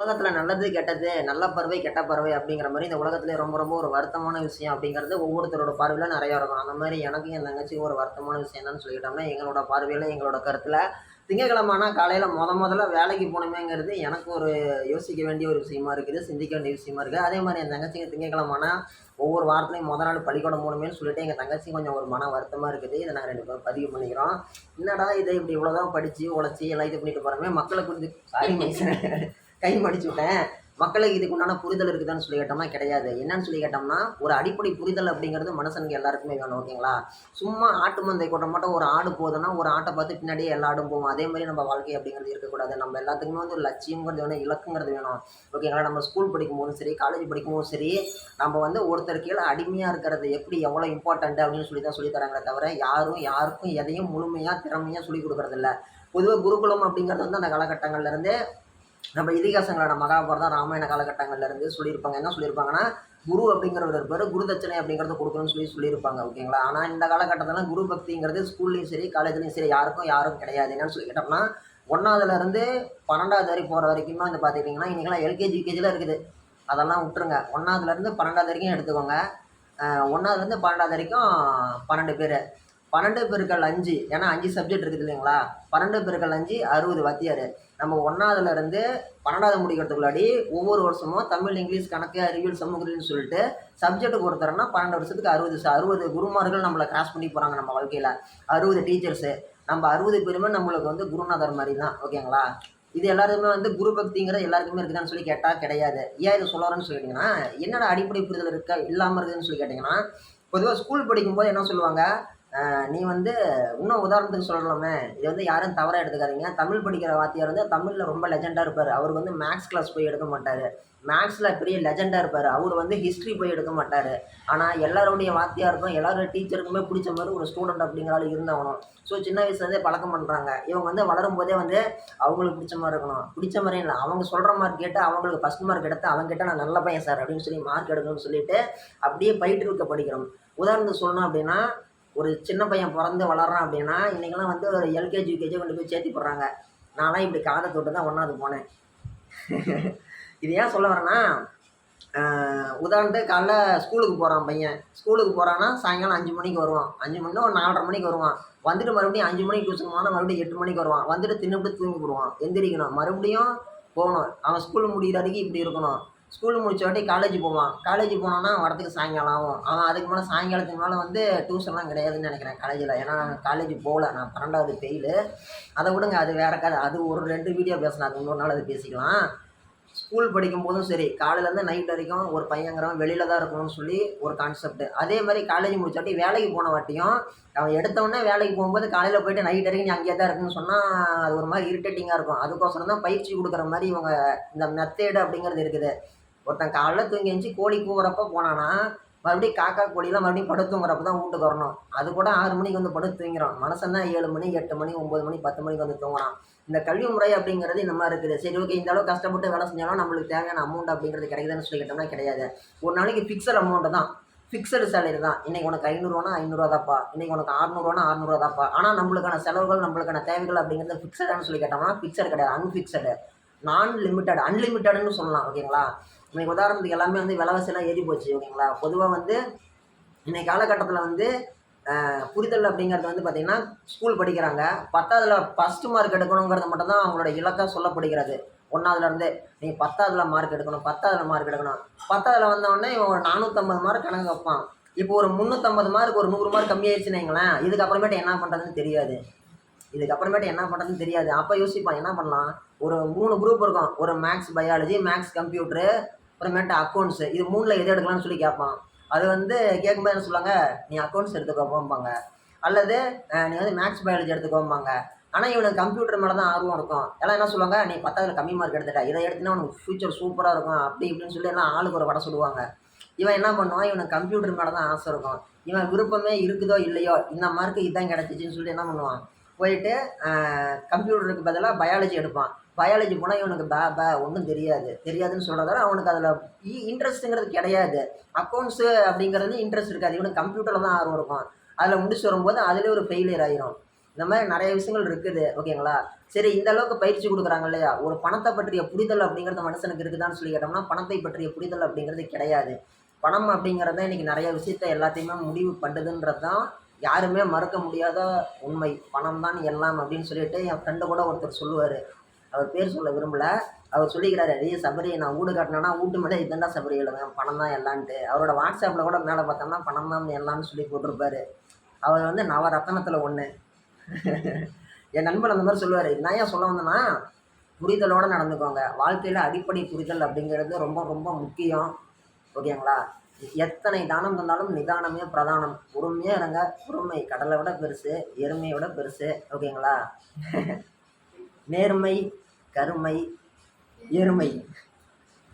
உலகத்தில் நல்லது கெட்டது நல்ல பறவை கெட்ட பறவை அப்படிங்கிற மாதிரி இந்த உலகத்திலே ரொம்ப ரொம்ப ஒரு வருத்தமான விஷயம் அப்படிங்கிறது ஒவ்வொருத்தரோட பார்வையில் நிறையா இருக்கும். அந்த மாதிரி எனக்கும் என் தங்கச்சிக்கும் ஒரு வருத்தமான விஷயம் என்னன்னு சொல்லிக்கிட்டோம்னா எங்களோட பார்வையில் எங்களோட கருத்தில் திங்கக்கிழமைனா காலையில் முத முதல்ல வேலைக்கு போகணுமேங்கிறது எனக்கு ஒரு யோசிக்க வேண்டிய ஒரு விஷயமா இருக்குது சிந்திக்க வேண்டிய விஷயமா இருக்குது. அதே மாதிரி என் தங்கச்சிங்க திங்கக்கிழமைனா ஒவ்வொரு வாரத்துலையும் முத நாள் பள்ளிக்கூடம் போகணுமேனு சொல்லிட்டு எங்கள் தங்கச்சி கொஞ்சம் ஒரு மன வருத்தமாக இருக்குது. இதை நாங்கள் ரெண்டு பேரும் பதிவு பண்ணிக்கிறோம். என்னடா இதை இப்படி இவ்வளோதான் படித்து உழைச்சி எல்லாம் இது பண்ணிட்டு போகிறோமே மக்களை குறித்து சாரி மனுஷன் கை மடிச்சு விட்டேன் மக்களுக்கு இதுக்கு உண்டான புரிதல் இருக்குதான்னு சொல்லி கேட்டோம்னா கிடையாது. என்னன்னு சொல்லி கேட்டோம்னா ஒரு அடிப்படை புரிதல் அப்படிங்கிறது மனுஷனுக்கு எல்லாருக்குமே வேணும் ஓகேங்களா? சும்மா ஆட்டு மந்தை கூட்ட மட்டும் ஒரு ஆடு போகுதுன்னா ஒரு ஆட்டை பார்த்து பின்னாடியே எல்லா ஆடும் போவோம் அதே மாதிரி நம்ம வாழ்க்கை அப்படிங்கிறது இருக்கக்கூடாது. நம்ம எல்லாத்துக்குமே வந்து ஒரு லட்சியங்கிறது வேணும் இலக்குங்கிறது வேணும். ஓகேங்களா? நம்ம ஸ்கூல் படிக்கும்போதும் சரி காலேஜ் படிக்கும்போதும் சரி நம்ம வந்து ஒருத்தர் கீழே அடிமையாக இருக்கிறது எப்படி எவ்வளோ இம்பார்ட்டண்ட் அப்படின்னு சொல்லி தான் சொல்லி தராங்களே தவிர யாரும் யாருக்கும் எதையும் முழுமையாக திறமையாக சொல்லி கொடுக்குறதில்ல. பொதுவாக குருகுலம் அப்படிங்கிறது வந்து அந்த காலகட்டங்கள்லேருந்தே நம்ம இதிகாசங்களோட மகாபாரதம் ராமாயண காலகட்டங்கள்ல இருந்து சொல்லியிருப்பாங்க. என்ன சொல்லியிருப்பாங்கன்னா குரு அப்படிங்கிறவர் இருப்பார். குரு தட்சணை அப்படிங்கிறத கொடுக்கணும்னு சொல்லி சொல்லியிருப்பாங்க ஓகேங்களா? ஆனால் இந்த காலகட்டத்தில் குரு பக்திங்கிறது ஸ்கூல்லையும் சரி காலேஜ்லையும் சரி யாருக்கும் யாரும் கிடையாது. என்னன்னு சொல்லி கேட்டோம்னா ஒன்றாவதுலேருந்து பன்னெண்டாவது வரைக்கும் போகிற வரைக்குமே வந்து பார்த்துக்கிட்டிங்கன்னா இன்றைக்கெல்லாம் எல்கேஜி யூகேஜியில் இருக்குது. அதெல்லாம் விட்டுருங்க. ஒன்றாவதுலேருந்து பன்னெண்டாவது வரைக்கும் எடுத்துக்கோங்க. ஒன்றாவதுலேருந்து பன்னெண்டாவது வரைக்கும் பன்னெண்டு பேர். பன்னெண்டு பெருக்கள் அஞ்சு. ஏன்னா அஞ்சு சப்ஜெக்ட் இருக்குது இல்லைங்களா? பன்னெண்டு பெருக்கள் அஞ்சு அறுபது வாத்தியார். நம்ம ஒன்றாவதுல இருந்து பன்னெண்டாவது முடிக்கிறதுக்குள்ளாடி ஒவ்வொரு வருஷமும் தமிழ் இங்கிலீஷ் கணக்கு அறிவியல் சமூகத்தில்னு சொல்லிட்டு சப்ஜெக்ட் கொடுத்துறோன்னா பன்னெண்டு வருஷத்துக்கு அறுபது அறுபது குருமார்கள் நம்மளை கிராஸ் பண்ணி போகிறாங்க நம்ம வாழ்க்கையில். அறுபது டீச்சர்ஸு நம்ம அறுபது பேருமே நம்மளுக்கு வந்து குருநாதர் மாதிரி தான் ஓகேங்களா? இது எல்லாருமே வந்து குரு பக்திங்கிறது எல்லாருக்குமே இருக்குதான்னு சொல்லி கேட்டால் கிடையாது. ஏன் இது சொல்லுறேன்னு சொல்லிட்டீங்கன்னா என்னடா அடிப்படை புரிதல் இருக்கா இல்லாமல் இருக்குதுன்னு சொல்லி கேட்டிங்கன்னா பொதுவாக ஸ்கூல் படிக்கும்போது என்ன சொல்லுவாங்க? நீ வந்து இன்னும் உதாரணத்துக்கு சொல்லணுமே. இது வந்து யாரும் தவறாக எடுத்துக்காதீங்க. தமிழ் படிக்கிற வாத்தியார் வந்து தமிழில் ரொம்ப லெஜெண்டாக இருப்பார். அவர் வந்து மேக்ஸ் கிளாஸ் போய் எடுக்க மாட்டார். மேக்ஸில் பெரிய லெஜெண்டாக இருப்பார். அவர் வந்து ஹிஸ்ட்ரி போய் எடுக்க மாட்டார். ஆனால் எல்லாருடைய வாத்தியாருக்கும் எல்லாரோட டீச்சருக்குமே பிடிச்ச மாதிரி ஒரு ஸ்டூடெண்ட் அப்படிங்கிற ஆள் இருந்தவனும் ஸோ சின்ன வயசுலேருந்தே பழக்கம் பண்ணுறாங்க இவங்க வந்து வளரும் போதே வந்து அவங்களுக்கு பிடிச்ச மாதிரி இருக்கணும். பிடிச்ச மாதிரி இல்லை. அவங்க சொல்கிற மார்க் கேட்டு அவங்களுக்கு ஃபஸ்ட் மார்க் எடுத்து அவங்க கிட்ட நான் நல்ல பையன் சார் அப்படின்னு சொல்லி மார்க் எடுக்கணும்னு சொல்லிட்டு அப்படியே பயிற்றுவிக்க படிக்கிறோம். உதாரணத்துக்கு சொல்லணும் அப்படின்னா ஒரு சின்ன பையன் பிறந்து வளர்றான் அப்படின்னா இன்றைக்கெல்லாம் வந்து ஒரு எல்கேஜி யூகேஜி கொண்டு போய் சேர்த்து போடுறாங்க. நான்லாம் இப்படி காதை தொட்டு தான் ஒன்றாவது போனேன். இது ஏன் சொல்ல வரேன்னா உதாரணத்துக்கு காலைல ஸ்கூலுக்கு போகிறான் பையன். ஸ்கூலுக்கு போகிறான்னா சாயங்காலம் அஞ்சு மணிக்கு வருவான். அஞ்சு மணினா ஒரு நாலரை மணிக்கு வருவான். வந்துட்டு மறுபடியும் அஞ்சு மணிக்கு டியூஷன் போனால் மறுபடியும் எட்டு மணிக்கு வருவான். வந்துட்டு தின்னுட்டு தூங்கி போடுவான். எந்திரிக்கணும். மறுபடியும் போகணும். அவன் ஸ்கூல் முடிகிற வரைக்கும் இப்படி இருக்கணும். ஸ்கூல் முடிச்ச வாட்டி காலேஜ் போவான். காலேஜ் போனோன்னா வரத்துக்கு சாயங்காலம் ஆகும். அவன் அதுக்கு மேலே சாயங்காலத்துக்கு மேலே வந்து டியூஷன்லாம் கிடையாதுன்னு நினைக்கிறேன் காலேஜில் ஏன்னா காலேஜ் போகல. நான் பன்னெண்டாவது ஃபெயிலு அதை விடுங்க. அது வேற கதை. அது ஒரு ரெண்டு வீடியோ பேசலாம். அது இன்னொரு நாள் அது பேசிக்கலாம். ஸ்கூல் படிக்கும் போதும் சரி காலையிலேருந்து நைட் வரைக்கும் ஒரு பையங்கிறவன் வெளியில் தான் இருக்கணும்னு சொல்லி ஒரு கான்செப்ட் அதே மாதிரி காலேஜ் முடிச்சாட்டி வேலைக்கு போன வாட்டியும் அவன் எடுத்தவொடனே வேலைக்கு போகும்போது காலையில் போயிட்டு நைட் வரைக்கும் நீ அங்கேயே தான் இருக்குன்னு சொன்னால் அது ஒரு மாதிரி இரிட்டேட்டிங்காக இருக்கும். அதுக்கோசரம் தான் பயிற்சி கொடுக்குற மாதிரி இவங்க இந்த மெத்தேடு அப்படிங்கிறது இருக்குது. ஒருத்தன் காலைல தூங்கி எழுந்துச்சி கோழி கூவுறப்ப போனான்னா மறுபடியும் காக்கா கோழிலாம் மறுபடியும் படுத்து தூங்குறப்ப தான் வீட்டுக்கு வரணும். அது கூட ஆறு மணிக்கு வந்து படுத்து தூங்கிறோம் மனசன்னா தான் ஏழு மணி எட்டு மணி ஒம்பது மணி பத்து மணிக்கு வந்து தூங்குறான். இந்த கல்வி முறை அப்படிங்கிறது இந்த மாதிரி இருக்குது. சரி ஓகே இந்த அளவு கஷ்டப்பட்டு வேலை செஞ்சாலும் நம்மளுக்கு தேவையான அமௌண்ட் அப்படிங்கிறது கிடைக்குதுன்னு சொல்லிக்கிட்டோம்னா கிடையாது. ஒரு நாளைக்கு ஃபிக்ஸட் அமௌண்ட்டு தான். ஃபிக்ஸடு சேலரி தான். இன்னைக்கு உனக்கு ஐநூறுவானா ஐநூறுவா தாப்பா இன்னைக்கு உனக்கு அறுநூறுவானா அறுநூறுவா தாப்பா ஆனால் நம்மளுக்கான செலவுகள் நம்மளுக்கான தேவைகள் அப்படிங்கிறது ஃபிக்ஸடானு சொல்லி கேட்டோம்னா ஃபிக்ஸட் கிடையாது. அன்ஃபிக்ஸடு நான் லிமிட்டட் அன்லிமிட்டடுன்னு சொல்லலாம் ஓகேங்களா? இன்றைக்கி உதாரணத்துக்கு எல்லாமே வந்து விலைவாசியெல்லாம் ஏறி போச்சு ஓகேங்களா? பொதுவாக வந்து இன்றைக்கி காலகட்டத்தில் வந்து புரிதல் அப்படிங்கிறது வந்து பார்த்திங்கன்னா ஸ்கூல் படிக்கிறாங்க. பத்தாவதுல ஃபஸ்ட்டு மார்க் எடுக்கணுங்கிறது மட்டும்தான் அவங்களோட இலக்காக சொல்லப்படுகிறது. ஒன்றாவதுலேருந்து நீ பத்தாவதுல மார்க் எடுக்கணும் பத்தாவதுல மார்க் எடுக்கணும். பத்தாவதுல வந்தவொடனே இவன் ஒரு நானூற்றம்பது மார்க் கணக்கு வைப்பான். இப்போ ஒரு முந்நூற்றம்பது மார்க் ஒரு நூறு மார்க் கம்மியாயிடுச்சுன்னு வைங்களேன் இதுக்கப்புறமேட்டு என்ன பண்ணுறதுன்னு தெரியாது. இதுக்கப்புறமேட்டு என்ன பண்ணுறதுன்னு தெரியாது. அப்போ யோசிப்பான் என்ன பண்ணலாம்? ஒரு மூணு குரூப் இருக்கும். ஒரு மேக்ஸ் பயாலஜி மேக்ஸ் கம்ப்யூட்டரு அப்புறமேட்டு அக்கௌண்ட்ஸு இது மூணில் எது எடுக்கலாம்னு சொல்லி கேட்பான். அது வந்து கேட்கும்போது என்ன சொல்லுவாங்க? நீ அக்கௌண்ட்ஸ் எடுத்துக்கோம்பாங்க அல்லது நீ வந்து மேக்ஸ் பயாலஜி எடுத்துக்கோம்பாங்க ஆனால் இவனுக்கு கம்ப்யூட்டர் மேலே தான் ஆர்வம் இருக்கும். எல்லாம் என்ன சொல்லுவாங்க? நீ பத்தாவது கம்மி மார்க் எடுத்துட்டா. இதை எடுத்துனா உனக்கு ஃபியூச்சர் சூப்பராக இருக்கும். அப்படி இப்படின்னு சொல்லி எல்லாம் ஆளுக்கு ஒரு வடை சொல்லுவாங்க. இவன் என்ன பண்ணுவான்? இவனுக்கு கம்ப்யூட்டர் மேலே தான் ஆசை இருக்கும். இவன் விருப்பமே இருக்குதோ இல்லையோ இந்த மார்க்கு இதான் கிடச்சிச்சின்னு சொல்லி என்ன பண்ணுவான்? போயிட்டு கம்ப்யூட்டருக்கு பதிலாக பயாலஜி எடுப்பான். பயாலஜி போனால் இவனுக்கு பே பே ஒன்றும் தெரியாது. தெரியாதுன்னு சொல்கிறதால அவனுக்கு அதில் இன்ட்ரெஸ்ட்டுங்கிறது கிடையாது. அக்கௌண்ட்ஸு அப்படிங்கிறது இன்ட்ரெஸ்ட் இருக்காது. இவனுக்கு கம்ப்யூட்டரில் தான் ஆர்வம் இருக்கும். அதில் முடிச்சு வரும்போது அதிலே ஒரு ஃபெயிலியர் ஆகிரும் இந்த மாதிரி நிறைய விஷயங்கள் இருக்குது. ஓகேங்களா சரி இந்த அளவுக்கு பயிற்சி கொடுக்குறாங்க இல்லையா? ஒரு பணத்தை பற்றிய புரிதல் அப்படிங்கிறது மனுஷனுக்கு இருக்குதான்னு சொல்லி கேட்டோம்னா பணத்தை பற்றிய புரிதல் அப்படிங்கிறது கிடையாது. பணம் அப்படிங்கிறத இன்றைக்கி நிறைய விஷயத்த எல்லாத்தையுமே முடிவு பண்ணுதுன்றது தான் யாருமே மறக்க முடியாத உண்மை. பணம் தான் எல்லாம் அப்படின்னு சொல்லிட்டு என் ஃப்ரெண்டு கூட ஒருத்தர் சொல்லுவார். அவர் பேர் சொல்ல விரும்பலை. அவர் சொல்லிக்கிறாரு அதே சபரி நான் வீடு கட்டினேன்னா வீட்டு மேலே இதுதான்டா சபரி எழுதுவேன் பணம் தான் எல்லான்ட்டு. அவரோட வாட்ஸ்அப்பில் கூட மேலே பார்த்தோம்னா பணம் தான் எல்லாம்னு சொல்லி போட்டிருப்பாரு. அவர் வந்து நவரத்தனத்தில் ஒன்று என் நண்பன் அந்த மாதிரி சொல்லுவார். நான் ஏன் சொல்ல வந்தேன்னா புரிதலோடு நடந்துக்கோங்க. வாழ்க்கையில் அடிப்படை புரிதல் அப்படிங்கிறது ரொம்ப ரொம்ப முக்கியம். ஓகேங்களா? எத்தனை தானம் தந்தாலும் நிதானமே பிரதானம். பொறுமையாக இருங்க. பொறுமை கடலை விட பெருசு எருமையை விட பெருசு. ஓகேங்களா? நேர்மை கருமை எருமை.